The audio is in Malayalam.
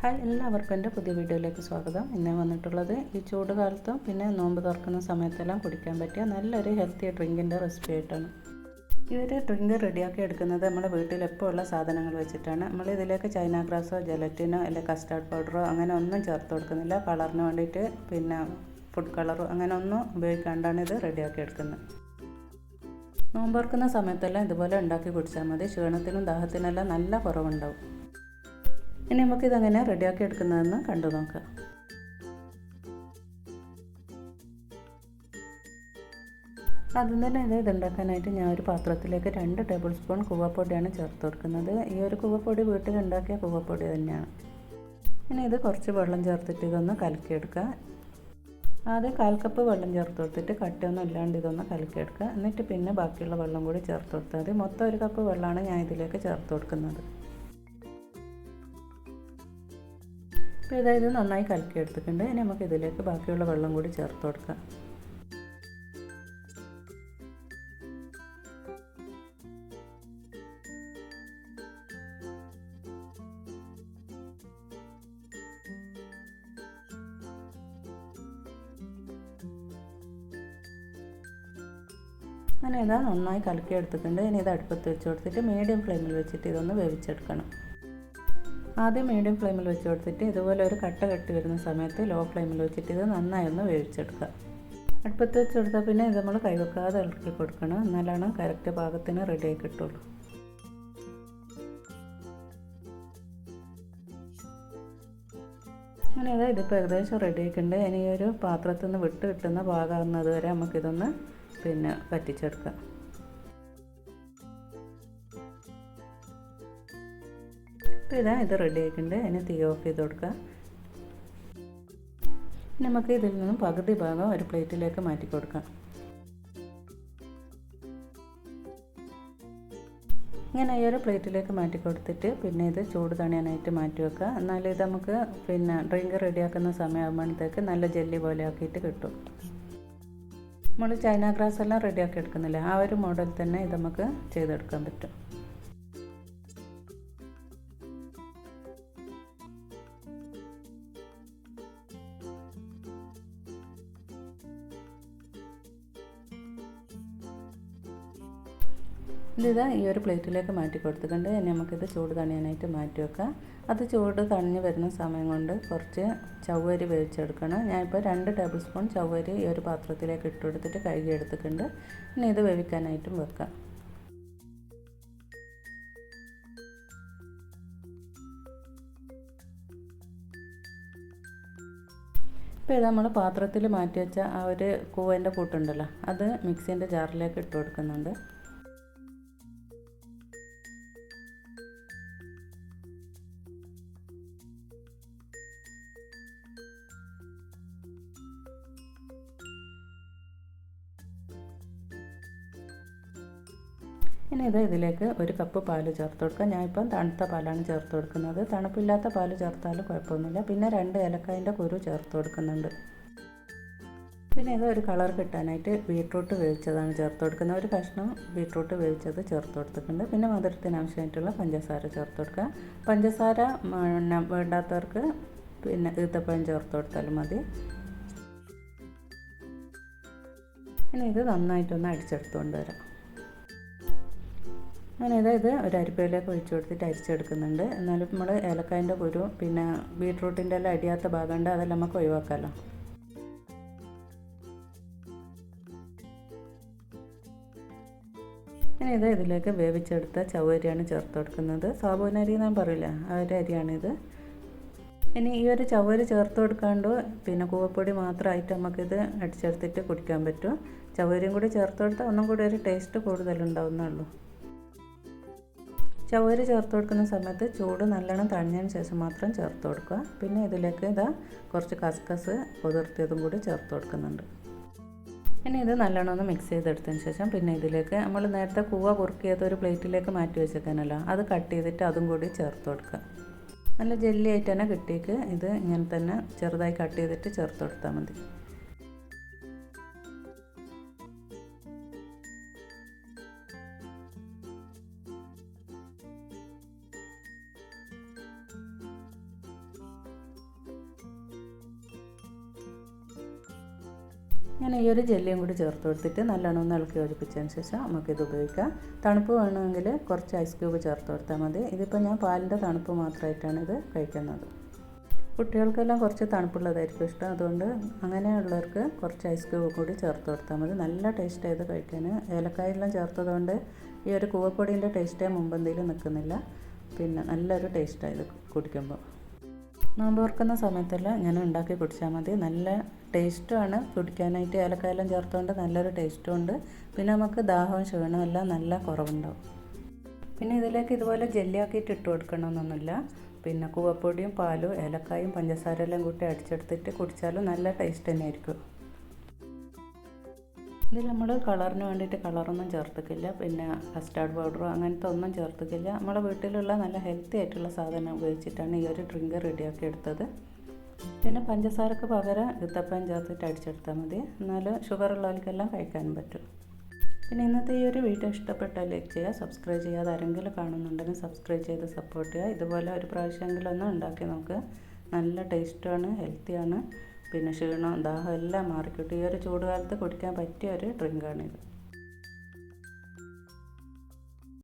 ഹായ് എല്ലാവർക്കും എന്റെ പുതിയ വീഡിയോയിലേക്ക് സ്വാഗതം. ഇന്ന് വന്നിട്ടുള്ളത് ഈ ചൂട് കാലത്തും പിന്നെ നോമ്പ് തുറക്കുന്ന സമയത്തെല്ലാം കുടിക്കാൻ പറ്റിയ നല്ലൊരു ഹെൽത്തി ഡ്രിങ്കിന്റെ റെസിപ്പി ആയിട്ടാണ്. ഈ ഒരു ഡ്രിങ്ക് റെഡിയാക്കി എടുക്കുന്നത് നമ്മുടെ വീട്ടിൽ എപ്പോൾ ഉള്ള സാധനങ്ങൾ വെച്ചിട്ടാണ്. നമ്മൾ ഇതിലേക്ക് ചൈന ഗ്രാസോ ജലറ്റിനോ അല്ലെങ്കിൽ കസ്റ്റാർഡ് പൗഡറോ അങ്ങനെ ഒന്നും ചേർത്ത് കൊടുക്കുന്നില്ല. കളറിന് വേണ്ടിയിട്ട് പിന്നെ ഫുഡ് കളറോ അങ്ങനെ ഒന്നും ഉപയോഗിക്കാണ്ടാണ് ഇത് റെഡിയാക്കി എടുക്കുന്നത്. നോമ്പ് തുറക്കുന്ന സമയത്തെല്ലാം ഇതുപോലെ ഉണ്ടാക്കി കുടിച്ചാൽ മതി. ക്ഷീണത്തിനും ദാഹത്തിനെല്ലാം നല്ല കുറവുണ്ടാവും. ഇനി നമുക്ക് നമുക്കിതെങ്ങനെ റെഡിയാക്കി എടുക്കുന്നതെന്ന് കണ്ടു നോക്കാം. ആദ്യം തന്നെ ഇത് ഇതുണ്ടാക്കാനായിട്ട് ഞാൻ ഒരു പാത്രത്തിലേക്ക് രണ്ട് ടേബിൾ സ്പൂൺ കൂവപ്പൊടിയാണ് ചേർത്ത് കൊടുക്കുന്നത്. ഈ ഒരു കൂവപ്പൊടി വീട്ടിൽ ഉണ്ടാക്കിയ കൂവപ്പൊടി തന്നെയാണ്. ഇനി ഇത് കുറച്ച് വെള്ളം ചേർത്തിട്ട് ഇതൊന്ന് കലക്കിയെടുക്കുക. ആദ്യം കാൽ കപ്പ് വെള്ളം ചേർത്ത് കൊടുത്തിട്ട് കട്ടയൊന്നും ഇല്ലാണ്ട് ഇതൊന്ന് കലക്കിയെടുക്കുക. എന്നിട്ട് പിന്നെ ബാക്കിയുള്ള വെള്ളം കൂടി ചേർത്ത് കൊടുത്താൽ മതി. മൊത്തം ഒരു കപ്പ് വെള്ളമാണ് ഞാൻ ഇതിലേക്ക് ചേർത്ത് കൊടുക്കുന്നത്. അപ്പോൾ ഇതായത് നന്നായി കലക്കി എടുത്തിട്ടുണ്ട് ഇനി നമുക്ക് ഇതിലേക്ക് ബാക്കിയുള്ള വെള്ളം കൂടി ചേർത്ത് കൊടുക്കാം. അങ്ങനെ ഇതാ നന്നായി കലക്കി എടുത്തിട്ടുണ്ട് ഇനി ഇത് അടുപ്പത്ത് വെച്ച് കൊടുത്തിട്ട് മീഡിയം ഫ്ലെയിമിൽ വെച്ചിട്ട് ഇതൊന്ന് വേവിച്ചെടുക്കണം. ആദ്യം മീഡിയം ഫ്ലെയിമിൽ വെച്ച് കൊടുത്തിട്ട് ഇതുപോലെ ഒരു കട്ട കെട്ടി വരുന്ന സമയത്ത് ലോ ഫ്ലെയിമിൽ വെച്ചിട്ട് ഇത് നന്നായി ഒന്ന് വേവിച്ചെടുക്കുക. അടുപ്പത്ത് വെച്ച് കൊടുത്താൽ പിന്നെ ഇത് നമ്മൾ കൈവെക്കാതെ ഇളക്കി കൊടുക്കണം. എന്നാലാണ് കറക്റ്റ് പാകത്തിന് റെഡിയായി കിട്ടുള്ളൂ. അങ്ങനെ അതായത് ഇതിപ്പോൾ ഏകദേശം റെഡി ആയിട്ടുണ്ട്. ഇനി ഒരു പാത്രത്തിൽ നിന്ന് വിട്ട് കിട്ടുന്ന പാകാകുന്നത് വരെ നമുക്കിതൊന്ന് പിന്നെ പറ്റിച്ചെടുക്കാം അപ്പോൾ ഇതാ ഇത് റെഡി ആയിട്ടുണ്ട്. അതിന് തീ ഓഫ് ചെയ്ത് കൊടുക്കുക. നമുക്ക് ഇതിൽ നിന്നും പകുതി ഭാഗം ഒരു പ്ലേറ്റിലേക്ക് മാറ്റി കൊടുക്കാം. ഇങ്ങനെ ഈ ഒരു പ്ലേറ്റിലേക്ക് മാറ്റി കൊടുത്തിട്ട് പിന്നെ ഇത് ചൂട് തണിയാനായിട്ട് മാറ്റി വെക്കുക. എന്നാലും ഇത് നമുക്ക് പിന്നെ ഡ്രിങ്ക് റെഡിയാക്കുന്ന സമയമാകുമ്പോഴത്തേക്ക് നല്ല ജെല്ലി പോലെ ആക്കിയിട്ട് കിട്ടും. നമ്മൾ ചൈന ഗ്രാസ് എല്ലാം റെഡിയാക്കി എടുക്കുന്നില്ല? ആ ഒരു മോഡൽ തന്നെ ഇത് നമുക്ക് ചെയ്തെടുക്കാൻ പറ്റും. ഇതിതാ ഈ ഒരു പ്ലേറ്റിലേക്ക് മാറ്റി കൊടുത്തിട്ടുണ്ട് ഇനി നമുക്കിത് ചൂട് തണിയാനായിട്ട് മാറ്റി വെക്കാം അത് ചൂട് തണിഞ്ഞ് വരുന്ന സമയം കൊണ്ട് കുറച്ച് ചവ്വരി വേവിച്ചെടുക്കണം. ഞാനിപ്പോൾ രണ്ട് ടേബിൾ സ്പൂൺ ചവ്വരി ഈ ഒരു പാത്രത്തിലേക്ക് ഇട്ട് കൊടുത്തിട്ട് കഴുകി എടുത്തിട്ടുണ്ട്. ഇനി ഇത് വേവിക്കാനായിട്ടും വെക്കാം. ഇപ്പോൾ ഇത് നമ്മൾ പാത്രത്തിൽ മാറ്റി വെച്ച ആ ഒരു കൂവേന്റെ കൂട്ടുണ്ടല്ലോ അത് മിക്സീന്റെ ജാറിലേക്ക് ഇട്ട് കൊടുക്കുന്നുണ്ട്. ഇനി ഇത് ഇതിലേക്ക് ഒരു കപ്പ് പാൽ ചേർത്ത് കൊടുക്കുക. ഞാനിപ്പം തണുത്ത പാലാണ് ചേർത്ത് കൊടുക്കുന്നത്. തണുപ്പില്ലാത്ത പാൽ ചേർത്താലും കുഴപ്പമൊന്നുമില്ല. പിന്നെ രണ്ട് ഏലക്കായന്റെ കുരു ചേർത്ത് കൊടുക്കുന്നുണ്ട്. പിന്നെ ഇത് ഒരു കളർ കിട്ടാനായിട്ട് ബീട്രൂട്ട് വേവിച്ചതാണ് ചേർത്ത് കൊടുക്കുന്നത്. ഒരു കഷ്ണം ബീട്രൂട്ട് വേവിച്ചത് ചേർത്ത് കൊടുത്തിട്ടുണ്ട്. പിന്നെ മധുരത്തിന് ആവശ്യമായിട്ടുള്ള പഞ്ചസാര ചേർത്ത് കൊടുക്കുക. പഞ്ചസാര വേണ്ടാത്തവർക്ക് പിന്നെ ഈത്തപ്പഴം ചേർത്ത് കൊടുത്താലും മതി. ഇനി ഇത് നന്നായിട്ടൊന്ന് അടിച്ചെടുത്തുകൊണ്ട് വരാം. അങ്ങനെ അതായത് ഒരു അരിപ്പയിലേക്ക് ഒഴിച്ചു കൊടുത്തിട്ട് അരിച്ചെടുക്കുന്നുണ്ട്. എന്നാലും നമ്മൾ ഏലക്കായന്റെ കുരു പിന്നെ ബീട്രൂട്ടിന്റെ എല്ലാം അടിയാത്ത ഭാഗമുണ്ട് അതെല്ലാം നമുക്ക് ഒഴിവാക്കാമല്ലോ ഇനി ഇത് ഇതിലേക്ക് വേവിച്ചെടുത്ത ചവ്വരിയാണ് ചേർത്ത് കൊടുക്കുന്നത്. സാബൂനരി ഞാൻ പറയില്ല ആ ഒരു അരിയാണിത്. ഇനി ഈ ഒരു ചവ്വരി ചേർത്ത് കൊടുക്കാണ്ട് പിന്നെ കൂവപ്പൊടി മാത്രമായിട്ട് നമുക്കിത് അടിച്ചെടുത്തിട്ട് കുടിക്കാൻ പറ്റും. ചവ്വരിയും കൂടി ചേർത്ത് കൊടുത്താൽ ഒന്നും കൂടി ഒരു ടേസ്റ്റ് കൂടുതലുണ്ടാവുന്നുള്ളൂ ചവര് ചേർത്ത് കൊടുക്കുന്ന സമയത്ത് ചൂട് നല്ലോണം തണിഞ്ഞതിന് ശേഷം മാത്രം ചേർത്ത് കൊടുക്കുക. പിന്നെ ഇതിലേക്ക് ഇതാ കുറച്ച് കസ്കസ് കുതിർത്തിയതും കൂടി ചേർത്ത് കൊടുക്കുന്നുണ്ട്. പിന്നെ ഇത് നല്ലോണം ഒന്ന് മിക്സ് ചെയ്തെടുത്തതിന് ശേഷം പിന്നെ ഇതിലേക്ക് നമ്മൾ നേരത്തെ കൂവ കുറുക്കിയത് ഒരു പ്ലേറ്റിലേക്ക് മാറ്റി വെച്ചേക്കാനല്ലോ അത് കട്ട് ചെയ്തിട്ട് അതും കൂടി ചേർത്ത് കൊടുക്കുക. നല്ല ജെല്ലി ആയിട്ട് തന്നെ കിട്ടിയേക്ക്. ഇത് ഇങ്ങനെ തന്നെ ചെറുതായി കട്ട് ചെയ്തിട്ട് ചേർത്ത് കൊടുത്താൽ മതി. ഞാൻ ഈ ഒരു ജെല്ലിയും കൂടി ചേർത്ത് കൊടുത്തിട്ട് നല്ലോണം ഒന്ന് ഇളക്കി യോജിപ്പിച്ചതിന് ശേഷം നമുക്കിത് ഉപയോഗിക്കാം. തണുപ്പ് വേണമെങ്കിൽ കുറച്ച് ഐസ് ക്യൂബ് ചേർത്ത് കൊടുത്താൽ മതി. ഇതിപ്പോൾ ഞാൻ പാലിന്റെ തണുപ്പ് മാത്രമായിട്ടാണ് ഇത് കഴിക്കുന്നത്. കുട്ടികൾക്കെല്ലാം കുറച്ച് തണുപ്പുള്ളതായിരിക്കും ഇഷ്ടം. അതുകൊണ്ട് അങ്ങനെയുള്ളവർക്ക് കുറച്ച് ഐസ് ക്യൂബ് കൂടി ചേർത്ത് കൊടുത്താൽ മതി. നല്ല ടേസ്റ്റ് ആയത് കഴിക്കാൻ. ഏലക്കായെല്ലാം ചേർത്തതുകൊണ്ട് ഈ ഒരു കൂവപ്പൊടീന്റെ ടേസ്റ്റേ മുമ്പെന്തെങ്കിലും നിൽക്കുന്നില്ല. പിന്നെ നല്ലൊരു ടേസ്റ്റായത് കുടിക്കുമ്പോൾ. നോമ്പ് തുറക്കുന്ന സമയത്തെല്ലാം ഇങ്ങനെ ഉണ്ടാക്കി കുടിച്ചാൽ മതി. നല്ല ടേസ്റ്റുമാണ്. കുടിക്കാനായിട്ട് ഏലക്കായെല്ലാം ചേർത്തുകൊണ്ട് നല്ലൊരു ടേസ്റ്റും ഉണ്ട് പിന്നെ നമുക്ക് ദാഹവും ക്ഷീണവും എല്ലാം നല്ല കുറവുണ്ടാവും. പിന്നെ ഇതിലേക്ക് ഇതുപോലെ ജെല്ലിയാക്കിയിട്ട് ഇട്ട് കൊടുക്കണമെന്നൊന്നുമില്ല. പിന്നെ കൂവപ്പൊടിയും പാലും ഏലക്കായും പഞ്ചസാര എല്ലാം കൂട്ടി അടിച്ചെടുത്തിട്ട് കുടിച്ചാലും നല്ല ടേസ്റ്റ് തന്നെയായിരിക്കും. ഇതിൽ നമ്മൾ കളറിന് വേണ്ടിയിട്ട് കളറൊന്നും ചേർത്തിക്കില്ല. പിന്നെ കസ്റ്റാർഡ് പൗഡറോ അങ്ങനത്തെ ഒന്നും ചേർത്തിക്കില്ല. നമ്മുടെ വീട്ടിലുള്ള നല്ല ഹെൽത്തി ആയിട്ടുള്ള സാധനം ഉപയോഗിച്ചിട്ടാണ് ഈ ഒരു ഡ്രിങ്ക് റെഡിയാക്കി എടുത്തത്. പിന്നെ പഞ്ചസാരക്ക് പകരം ഇത്തപ്പം ചേർത്തിട്ട് അടിച്ചെടുത്താൽ മതി. എന്നാൽ ഷുഗർ ഉള്ളവർക്കെല്ലാം കഴിക്കാനും പറ്റും. പിന്നെ ഇന്നത്തെ ഈ ഒരു വീഡിയോ ഇഷ്ടപ്പെട്ടാൽ ലൈക്ക് ചെയ്യുക സബ്സ്ക്രൈബ് ചെയ്യാതെ ആരെങ്കിലും കാണുന്നുണ്ടെങ്കിൽ സബ്സ്ക്രൈബ് ചെയ്ത് സപ്പോർട്ട് ചെയ്യുക. ഇതുപോലെ ഒരു പ്രാവശ്യമെങ്കിലും ഒന്ന് ഉണ്ടാക്കി നമുക്ക് നല്ല ടേസ്റ്റാണ് ഹെൽത്തിയാണ് പിന്നെ ക്ഷീണം ദാഹം എല്ലാം മാറിക്കിട്ടും. ഈ ഒരു ചൂടുകാലത്ത് കുടിക്കാൻ പറ്റിയ ഒരു ഡ്രിങ്കാണിത്